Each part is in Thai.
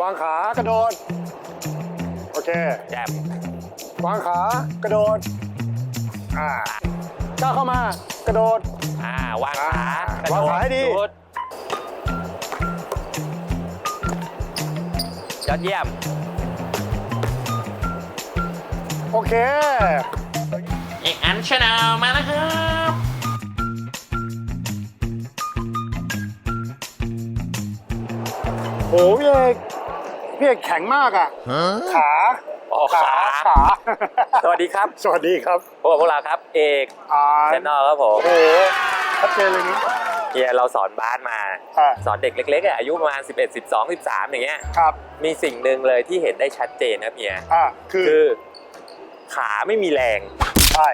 วางขากระโดด โอเค แจบวางขากระโดด อ่าก้าวเข้ามากระโดด อ่าวางขาอ่ากระโดวางขาให้ดีจุดยอดเยี่ยม โอเค อีกอันชาแนลมาแล้วครับ โหพี่เอก พี่เอกแข็งมากอะขาอ๋อขาขา ขา สวัสดีครับ สวัสดีครับพวกบพวกเราครับ เอกอ่าชแนลครับผมโอ้โหชัดเจนเลยนี้เฮียเราสอนบาสมาอ่าสอนเด็กเล็กๆอะอายุประมาณ 11 12 13 อย่างเงี้ยครับ มีสิ่งหนึ่งเลยที่เห็นได้ชัดเจนครับเฮียอ่าคือคือขาไม่มีแรงใช่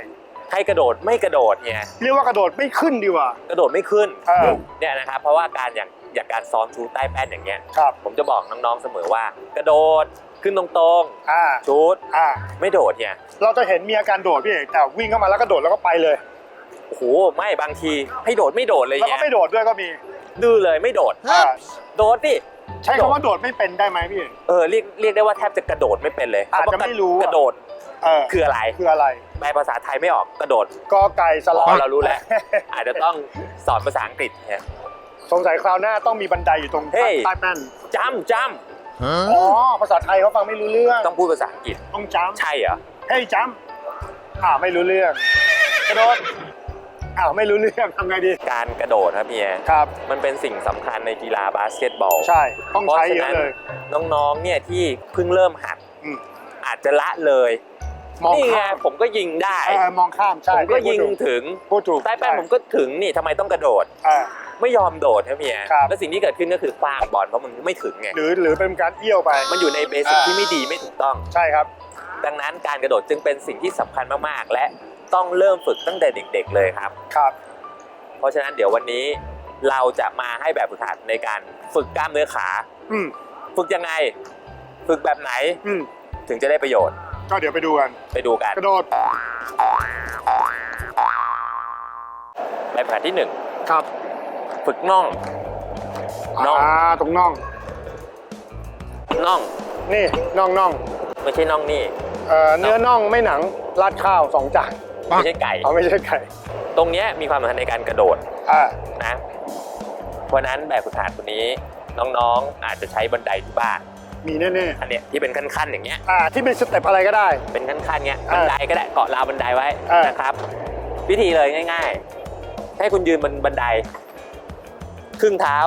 ให้กระโดดไม่กระโดดเนี่ยเรียกว่ากระโดดไม่ขึ้นดีกว่ากระโดดไม่ขึ้นเออเนี่ยนะครับเพราะว่าการอย่าง อย่างการซ้อมชูใต้แป้นอย่างเงี้ย ครับผมจะบอกน้องๆเสมอว่า กระโดดขึ้นตรงอ่าๆชูดอ่าไม่โดดเนี่ยเราจะเห็นมีอาการโดดพี่เอกแต่วิ่งเข้ามาแล้วก็โดดแล้วก็ไปเลย โอ้โหไม่บางทีให้โดดไม่โดดเลยแล้วก็เนี่ยไม่โดดด้วยก็มีดื้อเลยไม่โดด อ่าโดดดิใช้คำว่าโดดไม่เป็นได้ไหมพี่เอก เออเรียกเรียกได้ว่าแทบจะกระโดดไม่เป็นเลยอาจจะคำว่ไม่รู้อะ กระโดดเออคืออะไรคืออะไรแปลภาษาไทยไม่ออกกระโดด กอไก่สอ๋ลัอบเรารู้แล้ว อาจจะต้องสอนภาษาอังกฤษเนี่ย สงสัยคราวหน้าต้องมีบันไดอยู่ตรงเฮ้ยใต้แป้นจำจอ๋อภาษาไทยเขาฟังไม่รู้เรื่องำต้องพูดภาษาอังกฤษ ต้องจใช่เหรอำเฮ้ยจำอ่าไม่รู้เรื่อง กระโดดอ้าวไม่รู้เรื่องทำไงดี การกระโดดครับเมียครับ มันเป็นสิ่งสำคัญในกีฬาบาสเกตบอล ใช่ ต้องใช้เยอะเลย น้องๆ เนี่ยที่เพิ่งเริ่มหัดอืมอาจจะละเลยมองนี่ไงข้ามผมก็ยิงได้เออมองข้ามผใช่มก็ยิงพูดถูถึงพูดถูกใต้แป้นผมก็ถึงนี่ทำไมต้องกระโดดอ่า ไม่ยอมโดดครับเมียครับ แล้วสิ่งที่เกิดขึ้นก็คือคว้างบอลเพราะมันไม่ถึงไงหรือหรือเป็นการเอี้ยวไป มันอยู่ในเบสิกอ่าที่ไม่ดีไม่ถูกต้อง ใช่ครับ ดังนั้นการกระโดดจึงเป็นสิ่งที่สำคัญมากๆ และต้องเริ่มฝึกตั้งแต่เด็ก ๆ เลยครับ ครับ เพราะฉะนั้นเดี๋ยววันนี้เราจะมาให้แบบฝึกหัดในการฝึกกล้ามเนื้อขา อืมฝึกยังไง ฝึกแบบไหนอืมถึงจะได้ประโยชน์ก็เดี๋ยวไปดูกัน ไปดูกันกระโดด แบบฝึกหัดที่หนึ่งครับ ฝึกน่อง น่อง อ่าตรงน่องน่อง นี่น่องน่องไม่ใช่น่องนี่ เอ่อเนื้อน่องไม่หนังราดข้าวสองจานไม่ใช่ไก่ เอาไม่ใช่ไก่ตรงเนี้ยมีความสำคัญในการกระโดดอ่านะเพราะฉะนั้นแบบฝึกหัดตัวนี้น้องๆ อาจจะใช้บันไดที่บ้าน มีแน่อันเนี้ยที่เป็นขั้นๆอย่างเงี้ย ๆอ่าที่เป็นสเต็ปอะไรก็ได้ เป็นขั้นๆเงี้ยเอบัอนไดก็ได้เกาะราวบันไดไว้เออ นะครับ วิธีเลยง่าย ๆ ให้คุณยืนบนบันได ครึ่งเท้า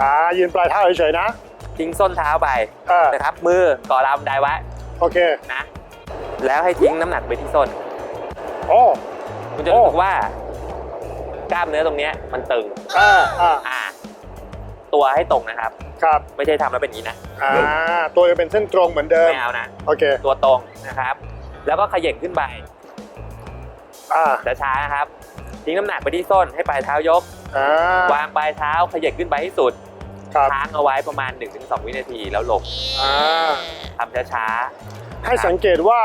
อ่ายืนปลายเท้าเฉยๆนะ ทิ้งส้นเท้าไปอ่านะครับ มือเกาะราวบันไดไว้โอเคนะ แล้วให้ทิ้งน้ำหนักไปที่ส้น โอ้คุณจะรู้สึกว่า กล้ามเนื้อตรงเนี้ยมันตึง อ่าอ่าอ่า ตัวให้ตรงนะครับ ครับไม่ใช่ทำแล้วเป็นอย่างนี้นะ อ่าตัวจะเป็นเส้นตรงเหมือนเดิมไม่เอานะ โอเคตัวตรงนะครับ แล้วก็เขย่งขึ้นไปอ่าช้าๆนะครับ ทิ้งน้ำหนักไปที่ส้นให้ปลายเท้ายก อ่าวางปลายเท้าเขย่งขึ้นไปให้สุดครับค้างเอาไว้ประมาณ 1-2 วินาทีแล้วลงอ่าทำช้าให้สังเกตว่า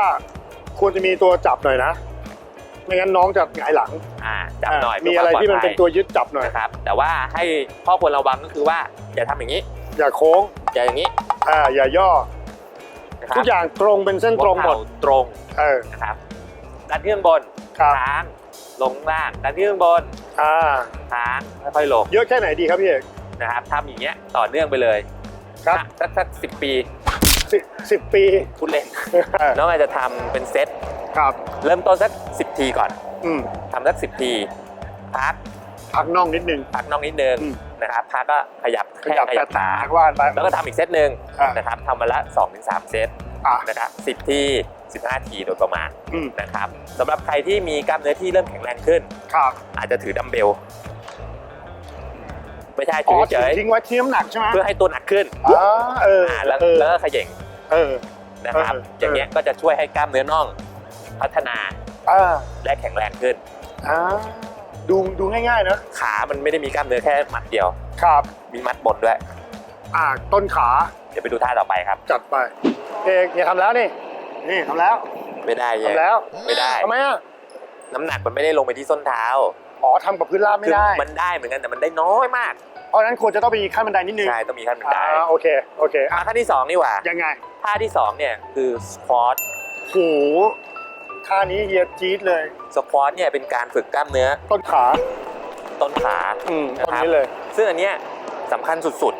ควรจะมีตัวจับหน่อยนะ ไม่งั้นน้องจะหงายหลังๆอ่าจับหน่อยมีอะไรที่มันเป็นตัวยึดจับหน่อย นะครับ แต่ว่าให้ข้อควรระวังก็คือว่าอย่าทำอย่างนี้ อย่าโค้งอย่าอย่างนี้อ่าอย่าย่อ นะครัทุกอย่างตรงเป็นเส้นตรงหมดหัวเข่าตรงเออนะครับ ดันเครื่องบนครับ ค้าง ลงล่างดันเครื่องบนอ่าค้างค่อยๆลงเยอะแค่ไหนดีครับพี่เอกนะครับทำอย่างเงี้ยต่อเนื่องไปเลยครับสักสักสิบปีสิสิบปีพูดเล่นน้องอาจจะทำเป็นเซตครับ เริ่มต้นสักสิบทีก่อนอืมทำสักสิบที พักพักน่องนิดนึงพักน้องนิดนึงอืมนะครับพักก็ขยับขยับแค่แต่ตาว่านไปแล้วก็ทำอีกเซตหนึ่งอ่านนะครับทำมาละ2-3ถึงเซตอ่านะครับ10ที 15 ทีโดยประมาณอืม นะครับสำหรับใครที่มีกล้ามเนื้อที่เริ่มแข็งแรงขึ้น ครับอาจจะถือดัมเบล ไม่ใช่อ๋ถืออเฉยทิ้งไว้ที่น้ำหนักใช่ไหมเพื่อให้ตัวหนักขึ้นอ่าเอออ่าแล้วเออแล้วก็เขย่งเออ นะครับ เออเออ อย่างเงี้ยก็จะช่วยให้กล้ามเนื้อน่อง พัฒนาอ่าและแข็งแรงขึ้น อ่าดูดูง่ายๆนะขามันไม่ได้มีกล้ามเนื้อแค่มัดเดียว ครับ มีมัดบนด้วย อ่าต้นขา เดี๋ยวไปดูท่าต่อไปครับ จัดไปเอกเนี่ยทำแล้วนี่ นี่ทำแล้วไม่ได้เยทำแล้วไม่ได้ ทำไมอะ น้ำหนักมันไม่ได้ลงไปที่ส้นเท้าอ๋อทำกับพื้นราบไม่คือได้ มันได้เหมือนกันแต่มันได้น้อยมาก เพราะฉะนั้นควรจะต้องมีขั้นบันไดนิดนึงใช่ต้องมีขั้นบันไดอ่าโอเค โอเคอะอะขั้นที่สองนี่หว่ายังไงท่าที่สองเนี่ยคือสควอตโหท่านี้เฮียจี๊ดเลย สควอตเนี่ยเป็นการฝึกกล้ามเนื้อต้นขา ต้นขา อืมนะต้นครับ นี้เลย ซึ่งอันเนี้ยสำคัญสุด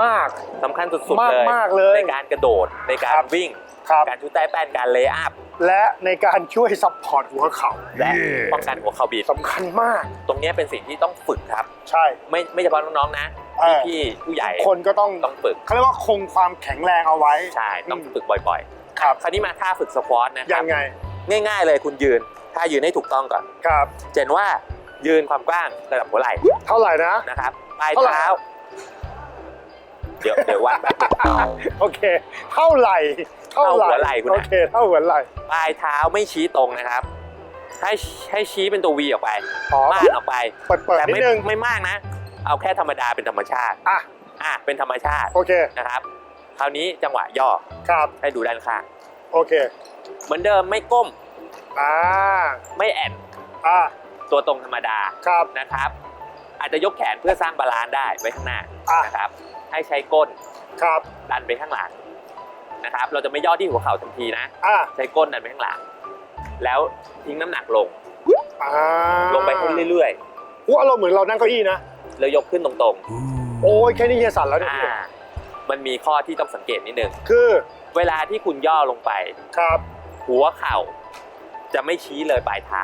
มาก ๆสำคัญสุดๆมากเลยมากเลยในการกระโดดในการครับ วิ่ง ครับ การชุดใต้แป้นการเลย์อัพและในการช่วยซัพพอร์ตหัวเข่าและป้องกันหัวเข่าบิดสำคัญมาก ตรงเนี้ยเป็นสิ่งที่ต้องฝึกครับ ใช่ ไม่ไม่เฉพาะน้องๆนะเออ พี่ๆผู้ใหญ่คนก็ต้องต้องฝึกเขาเรียกว่าคงความแข็งแรงเอาไว้ ใช่ต้องอืมฝึกบ่อยครับๆคราวนี้มาท่าฝึกสควอตนะคยัรับงไงง่าย ๆ เลยคุณยืนถ้ายืนให้ถูกต้องก่อน ครับ เจนว่ายืนความกว้างระดับหัวไหล่เท่าไหร่นะ นะครับปลายเท่าไหร่ เท้า เดี๋ยวเดี๋ยววัดแป๊บนึงโอเค เท่าไหร่ เท่าหัวไหล่คุณนะโอเคเท่าหัวไหล่ปลายเท้าไม่ชี้ตรงนะครับ ให้ให้ชี้เป็นตัววีออกไปอ๋อม่านออกไป เปิดเปิดแต่นิดไม่นึงไม่มากนะ เอาแค่ธรรมดาเป็นธรรมชาติอะอะเป็นธรรมชาติโอเคนะครับ คราวนี้จังหวะย่อครับให้ดูด้านข้างโอเคเหมือนเดิมไม่ก้มอ่าไม่แอนอ่าตัวตรงธรรมดาครับนะครับ อาจจะยกแขนเพื่อสร้างบาลานซ์ได้ไว้ข้างหน้าอะนะครับ ให้ใช้ก้นครับดันไปข้างหลัง นะครับ เราจะไม่ย่อที่หัวเข่าทันทีนะ อ่าใช้ก้นดันไปข้างหลัง แล้วทิ้งน้ำหนักลง อ่าลงไปให้เรื่อยอู้อารมณ์เหมือนเรานั่งเก้าอี้นะ ๆ แล้วยกขึ้นตรงโอ้ยแค่นี้เฮียสั่นแล้วๆ เนี่ยอ่ามันมีข้อที่ต้องสังเกตนิดนึง คือเวลาที่คุณย่อลงไป ครับหัวเข่า จะไม่ชี้เลยปลายเท้า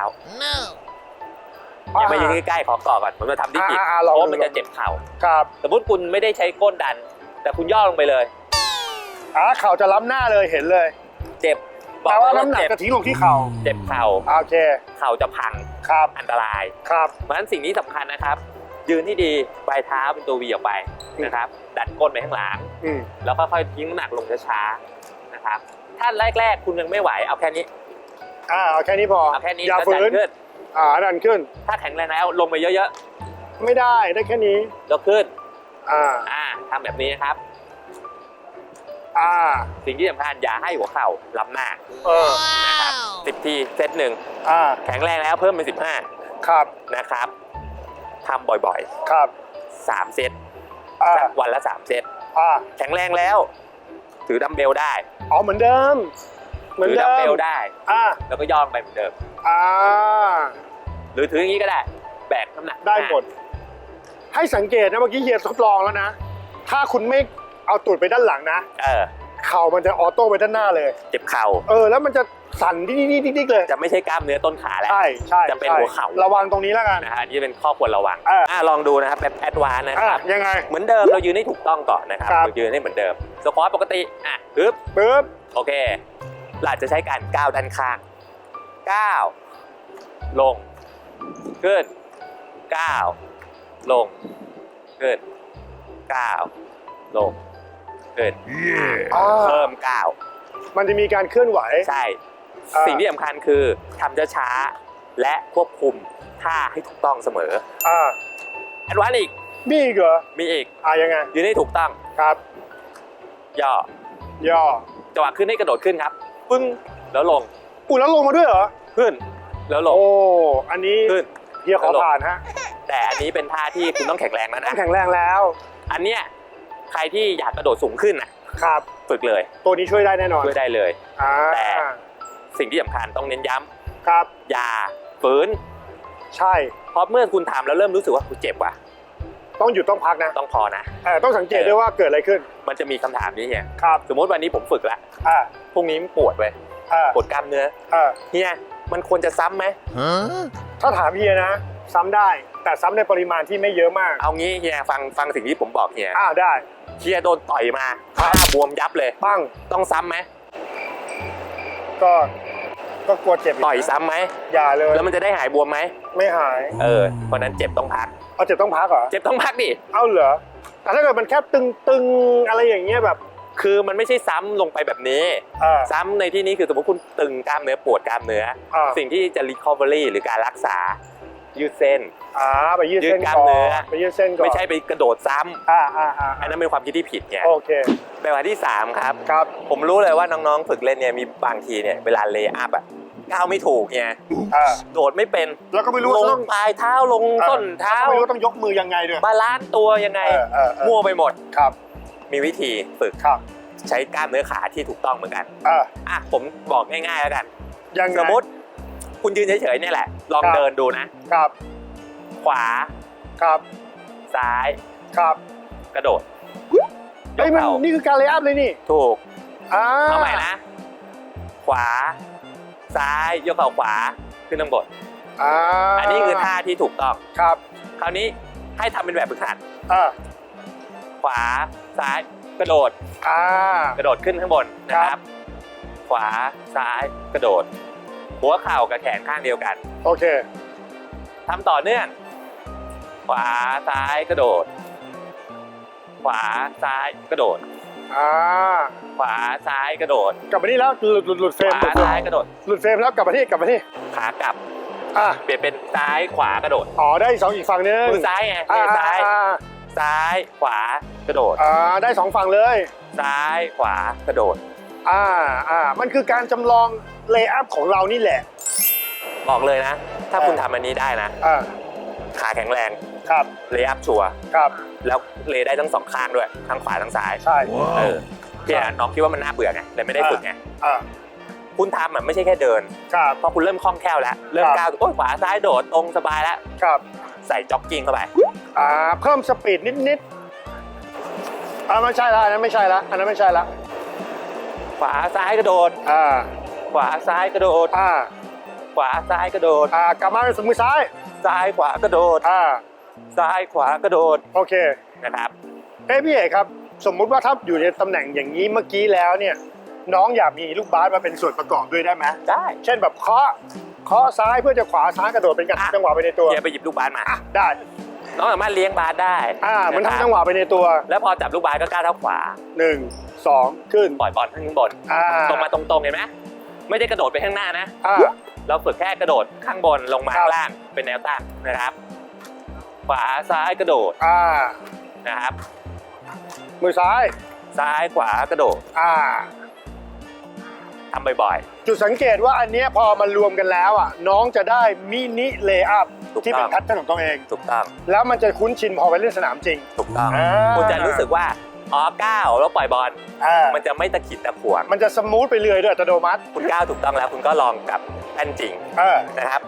อย่ามายืนใกล้ๆขอก่อก่อนผมจะทำที่ผิดอ่าอ่าเพลองราะว่าดูมันจะเจ็บเข่า ครับ สมมติคุณไม่ได้ใช้ก้นดัน แต่คุณย่อลงไปเลย อ่าเข่าจะล้ำหน้าเลยเห็นเลยเจ็บแปลว่าเลยน้ำหนักเจ็บจะทิ้งลงที่เข่าเจ็บเข่าอ่าโอเคเข่าจะพังครับอันตราย ครับ เพราะฉะนั้นสิ่งนี้สำคัญนะครับ ยืนที่ดีปลายเท้าเป็นตัววีออกไปนะครับ ดันก้นไปข้างหลัง อืมแล้วค่อยๆทิ้งน้ำหนักลงช้าๆนะครับ ถ้าแรกๆคุณยังไม่ไหวเอาแค่นี้อ่าเอาแค่นี้พอเอาแค่นี้อย่าแล้วฝืดันนขึ้นอ่าดันขึ้น ถ้าแข็งแรงแล้วลงไปเยอะไม่ได้ได้แค่นี้ๆแล้วขึ้น อ่า อ่าทำแบบนี้นะครับ อ่า สิ่งที่สำคัญอย่าให้หัวเข่าล้ำหน้าเออ นะครับสิบทีเซตหนึ่งอ่า แข็งแรงแล้วเพิ่มเป็นสิบห้าครับ นะครับทำบ่อยครับ ๆสามเซตอ่า สักวันละสามเซตอ่า แข็งแรงแล้ว ถือดัมเบลได้อ๋อ เหมือนเดิม เหมือนถือเดิดัมมเบลได้ อ่า แล้วก็ย่อลงไปเหมือนเดิม อ่า หรือถืออย่างนี้ก็ได้ แบกน้ำหนักได้หมด ให้สังเกตนะเมื่อกี้เฮียทดลองแล้วนะ ถ้าคุณไม่ เอาตูดไปด้านหลังนะ เออ เข่ามันจะออโต้ไปด้านหน้าเลย เจ็บเข่า เออ แล้วมันจะสั่นดิ๊กๆๆๆเลย จะไม่ใช่กล้ามเนื้อต้นขาแล้ว ใช่ใช่จะเป็นใช่หัวเข่า ระวังตรงนี้แล้วกันนะฮะอันนี่เป็นข้อควรระวังเอออ่อ่าลองดูนะครับแบบแอดวานนะอะครับ ยังไง เหมือนเดิมเรายืนให้ถูกต้องก่อนนะครับครับเรายืนให้เหมือนเดิม สควอตปกติ อะปึ๊บปึ๊บ โอเคเราอาจจะใช้การก้าวด้านข้างก้าวลง ขึ้นก้าวลง ขึ้นก้าวลง ขึ้นอ่าเพิ่มก้าวมันจะมีการเคลื่อนไหว ใช่ อ่า สิ่งที่สำคัญคือทำช้าๆและควบคุมท่าให้ถูกต้องเสมออ่าแอดวานซ์อีกมีอีกเหรอมีอีกอ่ายังไงยืนให้ถูกต้องครับ ย่อย่อจังหวะขึ้นให้กระโดดขึ้นครับปึ้งแล้วลงอุ้ยแล้วลงมาด้วยเหรอขึ้นแล้วลงโอ้อันนี้ขึ้น เฮียขอแล้วลงผ่านฮะแต่อันนี้เป็นท่าที่คุณต้องแข็งแรงแล้วต้อนะงแข็งแรงแล้ว อันเนี้ย ใครที่อยากกระโดดสูงขึ้นน่ะครับ ฝึกเลยตัวนี้ช่วยได้แน่นอนช่วยได้เลย อ่าแต่ สิ่งที่สำคัญต้องเน้นย้ำครับอย่าฝืนใช่ เพราะเมื่อคุณทำแล้วเริ่มรู้สึกว่าคุณเจ็บว่ะต้องหยุดต้องพักนะต้องพอนะเออต้องสังเกตด้วยว่าเกิดอะไรขึ้นมันจะมีคำถามนี้เฮียครับสมมติวันนี้ผมฝึกละอ่าพรุ่งนี้มันปวดเว้ยอ่าปวดกล้ามเนื้ออ่าเฮียมันควรจะซ้ำไหมถ้าถามเฮียนะ ซ้ำได้แต่ซ้ำในปริมาณที่ไม่เยอะมากเอางี้เฮียฟังฟังสิ่งที่ผมบอกเฮียอ่าได้ เฮียโดนต่อยมาหน้าบวมยับเลยปั้งต้องซ้ำไหมก็ก็กลัวเจ็บกนะต่อยซ้ำไหมอย่าเลยแล้วมันจะได้หายบวมไหมไม่หายเออเพราะฉะนั้นเจ็บต้องพัก เอาเจ็บต้องพักเหรอเจ็บต้องพักดิเอาเหรอแต่ถ้าเกิดมันแค่ตึงๆอะไรอย่างเงี้ยแบบคือมันไม่ใช่ซ้ำลงไปแบบนี้ อ่า ซ้ำในที่นี้คือสมมติคุณตึงกล้ามเนื้อปวดกล้ามเนื้อ อ่า สิ่งที่จะ recovery หรือการรักษายืดเส้น อ่าไปยืดเส้นยืดกล้ามก่อเนื้อนไปยืดเส้นก่อนไม่ใช่ไปกระโดดซ้ำอ่าอ่าอ่าอันนั้นเป็นความคิดที่ผิดไงโอเคแบบที่3ครับครับ ผมรู้เลยว่าน้องๆฝึกเล่นเนี่ยมีบางทีเนี่ยเวลาเลย์อัพอะก้าวไม่ถูกไงอ่าโดดไม่เป็น แล้วก็ไม่รู้ลว่าต้องงปลายเท้าลงต้นเท้าแล้วก็ไม่รู้ว่าต้องยกมือยังไงด้วยบาลานซ์ตัวยังไงเออเออเออมั่วไปหมดครับ มีวิธีฝึกครับ ใช้กล้ามเนื้อขาที่ถูกต้องเหมือนกันอ่าอะผมบอกง่ายๆแล้วกันยังไงสมมติ คุณยืนเฉยๆเนี่ยแหละ ลองครับเดินดูนะครับ ขวา ครับ ซ้าย ครับกระโดดเฮ้ยมันข่านี่คือการเลย์อัพเลยนี่ถูก อ่าเอาใหม่นะ ขวา ซ้าย ยกเข่าขวา ขึ้นข้างบนอ่าอันนี้คือท่าที่ถูกต้อง ครับคราวนี้ให้ทำเป็นแบบฝึกหัด อ่าขวา ซ้าย กระโดด อ่า กระโดดขึ้นข้างบนนะครับขวา ซ้าย กระโดด หัวเข่ากับแขนข้างเดียวกัน โอเค ทำต่อเนื่องข วาซ้ายกระโดด ขวาซ้ายกระโดด อ่าขวาซ้ายกระโดด กลับมานี่แล้วหลุดหลุดหลุดเฟรขมวาซ้ายกระโดด หลุดเฟรมแล้วกลับมาที่กลับมาที่ขากลับ อ่าเปลี่ยนเป็นซ้ายขวากระโดด อ๋อได้สองอีกฝั่งนึงมือซ้ายไงอ่ามือซ้าย อ่าซ้ายขวากระโดด อ่าได้สองฝั่งเลย ซ้ายขวากระโดด อ่าอ่ามันคือการจำลองเลย์อัพของเรานี่แหละ บอกเลยนะ ถ้าเออคุณทำอันนี้ได้นะ อ่า ขาแข็งแรง ครับเลย์อัพชัวร์ครับ แล้วเลย์ได้ทั้งสองข้างด้วยทั้งขวาทั้งซ้ายใช่ เออพี่อะน้องคิดว่ามันน่าเบื่อไงเลยไม่ได้ฝึกไงอ่าคุณทำอะไม่ใช่แค่เดินครับพอคุณเริ่มคล่องแคล่วแล้วเริ่มครับก้าวโอ้ยขวาซ้ายโดดตรงสบายแล้วครับ ใส่จ็อกกิ้งเข้าไปอ่าเพิ่มสปีดนิดนิดๆอ่าไม่ใช่ละอันนั้นไม่ใช่ละอันนั้นไม่ใช่ละขวาซ้ายกระโดดอ่าขวาซ้ายกระโดดอ่าขวาซ้ายกระโดดอ่ากลับมาเป็นมือซ้าย ซ้ายขวากระโดดอ่า ซ้ายขวากระโดดโอเคนะครับเอ้ยพี่เอกครับ สมมุติว่าถ้าอยู่ในตำแหน่งอย่างนี้เมื่อกี้แล้วเนี่ย น้องอยากมีลูกบาสมาเป็นส่วนประกอบด้วยได้ไหมได้เช่นแบบเคาะเคาะซ้ายเพื่อจะขวาซ้ายกระโดดเป็นการอะจังหวะไปในตัวเฮียไปหยิบลูกบาสมาอะได้ น้องสามารถเลี้ยงบาสได้อ่ามันนะครับทำจังหวะไปในตัวแล้วพอจับลูกบาสก็ก้าวเท้าขวาหนึ่งสองขึ้นปล่อยบอลขึ้นข้างบนอ่าตรงมาตรงๆเห็นไหมไม่ได้กระโดดไปข้างหน้านะอ่า เราฝึกแค่กระโดดข้างบนลงมาครับ ข้างล่างเป็นแนวตั้งนะครับข วาซ้ายกระโดดอ่า นะครับ มือซ้าย ซ้ายขวากระโดดอ่า ทำบ่อย จุดสังเกตว่าอันเนี้ยพอมันรวมกันแล้วอะ น้องจะได้มินิเลย์อัพถูกต้องที่เป็นแพทเทิร์นของตัวเอง ๆ ถูกต้อง แล้วมันจะคุ้นชินพอไปเล่นสนามจริง ถูกต้อง อ่า คุณจะรู้สึกว่า อ๋อก้าวแล้วปล่อยบอล อ่ามันจะไม่ตะขิดตะขวง มันจะสมูทไปเรื่อยด้วยอัตโนมัติคุณก้าวถูกต้องแล้ว คุณก็ลองกับแป้นจริงเออนะครับ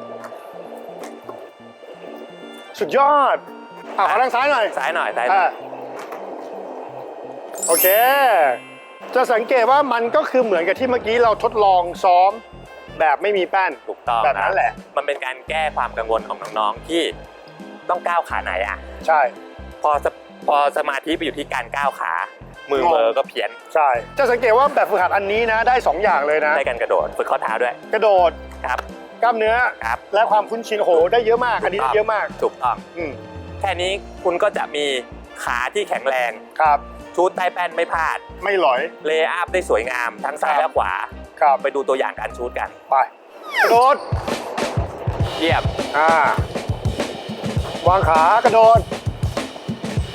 สุดยอดอ่าขอทางซ้ายหน่อยซ้ายหน่อยซ้ายหน่อ่าอยโอเค จะสังเกตว่ามันก็คือเหมือนกับที่เมื่อกี้เราทดลองซ้อมแบบไม่มีแป้น ถูกต้องแบบนั้นแหละ มันเป็นการแก้ความกังวลของน้องๆที่ต้องก้าวขาไหนอะ ใช่ พอสพอสมาธิไปอยู่ที่การก้าวขา มือเบอร์ก็เพี้ยน ใช่ จะสังเกตว่าแบบฝึกหัดอันนี้นะ ได้สองอย่างเลยนะ ได้การกระโดดฝึกข้อเท้าด้วย กระโดดครับ กล้ามเนื้อ ครับ และความคุ้นชินโอ้โหได้เยอะมาก อันนี้ได้เยอะมากถูกต้อง อืมแค่นี้คุณก็จะมีขาที่แข็งแรง ครับ ชูดใต้แป้นไม่พลาด ไม่หลอย เลย์อัพได้สวยงามทั้งซ้ายครับและขวา ครับไปดูตัวอย่างการชูดกัน ไปกระโดดเยี่ยมอ่าวางขากระโดด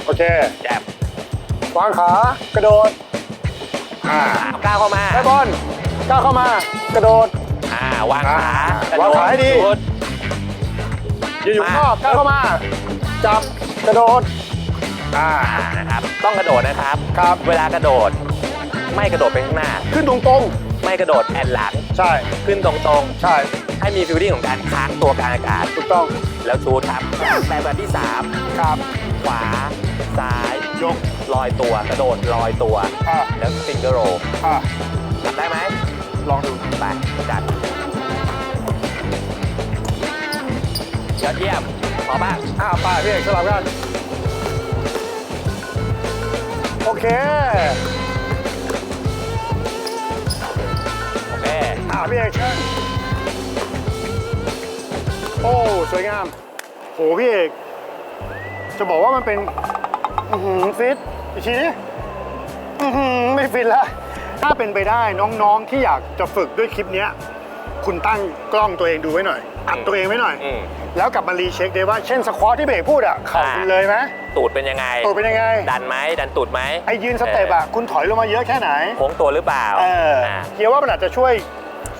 โอเค แจ่มวางขากระโดดอ่าเอาก้าวเข้ามาได้บอลก้าวเข้ามากระโดดอ่าวางขาอ่ากระโดวางขาให้ดีชูดยืนอยู่มาข้างนอกก้าวเข้ามา จับกระโดดอ่าอ่านะครับต้องกระโดดนะครับครับ เวลากระโดด ไม่กระโดดไปข้างหน้า ขึ้นตรงไม่กระโดดแอนหลังๆใช่ ขึ้นตรงใช่ๆ ให้มีฟิลลิ่งของการค้างตัวกลางอากาศ ถูกต้องแล้วชูดครับแต่แบบที่ครับ3ขวา ซ้ายยกลอยตัวกระโดดลอยตัว อ่าแล้วฟิงเกอร์โรอ่าทำได้ไหมลองดู ไปจัด อดเยี่ยมพอป่ะอ่าไปพี่เอกสลับกันโอเคโอเคอ่าพี่เอกเชิญโอ้สวยงามโหพี่เอกจะบอกว่ามันเป็นอือหือฟิตอีกทีนี้อือหือไม่ฟิตแล้วถ้าเป็นไปได้น้องๆที่อยากจะฝึกด้วยคลิปเนี้ย คุณตั้งกล้องตัวเองดูไว้หน่อย อัดตัวเองไว้หน่อย อืม แล้วกลับมารีเช็คได้ว่าเช่นสควอตที่เบรกพูดอะเข่าอ่าคุณเลยไหมตูดเป็นยังไง ตัวเป็นยังไง ดันไหมดันตูดไหมไอ้ยืนสเต็ปอะคุณถอยลงมาเยอะแค่ไหน โค้งตัวหรือเปล่าเอออ่า เฮียว่ามันอาจจะช่วย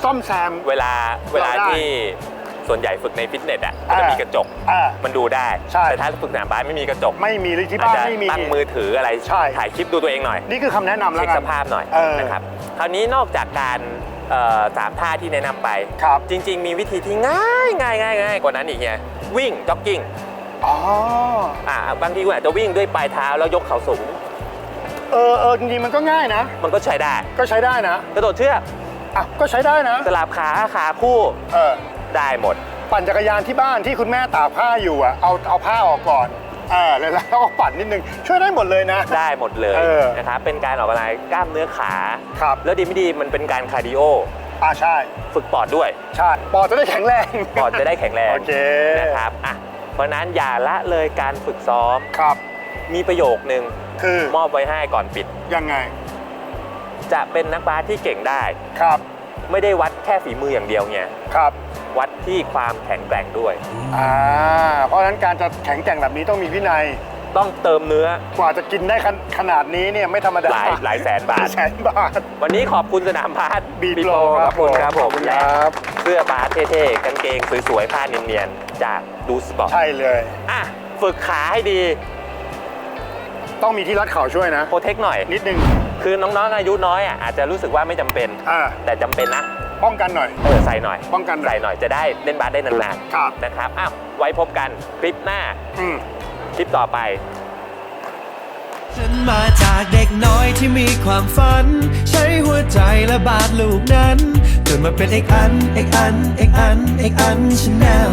ซ่อมแซม เวลาเวลาเราได้ที่ส่วนใหญ่ฝึกในฟิตเนสอะก็จะอ่ามีมีกระจกอ่ามันดูได้ ใช่ แต่ถ้าฝึกสนามบาสไม่มีกระจกไม่มีเลยที่อาจบ้านจะไม่มี ตั้งมือถืออะไรใช่ ถ่ายคลิปดูตัวเองหน่อยนี่คือคำแนะนำแล้วเช็คกัสนภาพหน่อยเออ นะครับคราวนี้นอกจากการเอ่อ สามท่าที่แนะนำไปครับจริง ๆ มีวิธีที่ง่ายง่ายง่ายง่ายกว่านั้นอีกไงวิ่งจ็อกกิ้งอ๋ออ่าบางทีคุณอาจจะวิ่งด้วยปลายเท้าแล้วยกเขาสูงเออเออจริงๆมันก็ง่ายนะ มันก็ใช้ได้ก็ใช้ได้นะกระโดดเชือกอะก็ใช้ได้นะสลับขาขาคู่เออได้หมด ปั่นจักรยานที่บ้านที่คุณแม่ตากผ้าอยู่อะเอาเอาผ้าออกก่อน อ่าแล้วแล้วก็ปั่นนิดนึงช่วยได้หมดเลยนะ ได้หมดเลยเออนะครับเป็นการออกกำลังกายกล้ามเนื้อขา ครับ แล้วดีไม่ดีมันเป็นการคาร์ดิโอ อ่าใช่ฝึกปอดด้วย ใช่ปอดจะได้แข็งแรง ปอดจะได้แข็งแรงโอเค นะครับอะเพราะฉะนั้นอย่าละเลยการฝึกซ้อม ครับ มีประโยคนึงคือมอบไว้ให้ก่อนปิด ยังไงจะเป็นนักบาสที่เก่งได้ ครับ ไม่ได้วัดแค่ฝีมืออย่างเดียวไง ครับ วัดที่ความแข็งแกร่งด้วย อ่าเพราะฉะนั้นการจะแข็งแกร่งแบบนี้ต้องมีวินัย ต้องเติมเนื้อ กว่าจะกินได้ขนขนาดนี้เนี่ยไม่ธรรมดาหลายหลายแสนบาท แสนบาท วันนี้ขอบคุณสนามบาสบีบีโปรขอบคุณครับผมขอบคุณและครับ เสื้อบาสเท่ๆกางเกงสวยๆผ้าเนียนๆจากดูสปอร์ตใช่เลย อะฝึกขาให้ดีต้องมีที่รัดเข่าช่วยนะ โปรเทคหน่อย นิดนึงคือน้องๆอายุน้อยอะอาจจะรู้สึกว่าไม่จำเป็น อ่า แต่จำเป็นนะ ป้องกันหน่อย เออใส่หน่อย ป้องกันหน่ใส่อยหน่อยจะได้เล่นบาสได้นานครับ ๆนะครับอ้าวไว้พบกันคลิปหน้าอืม คลิปต่อไป ฉันมาจากเด็กน้อยที่มีความฝัน ใช้หัวใจและบาดลูกนั้นจนมาเป็นเอกอันเอกอันเอกอันเอกอันชาแนล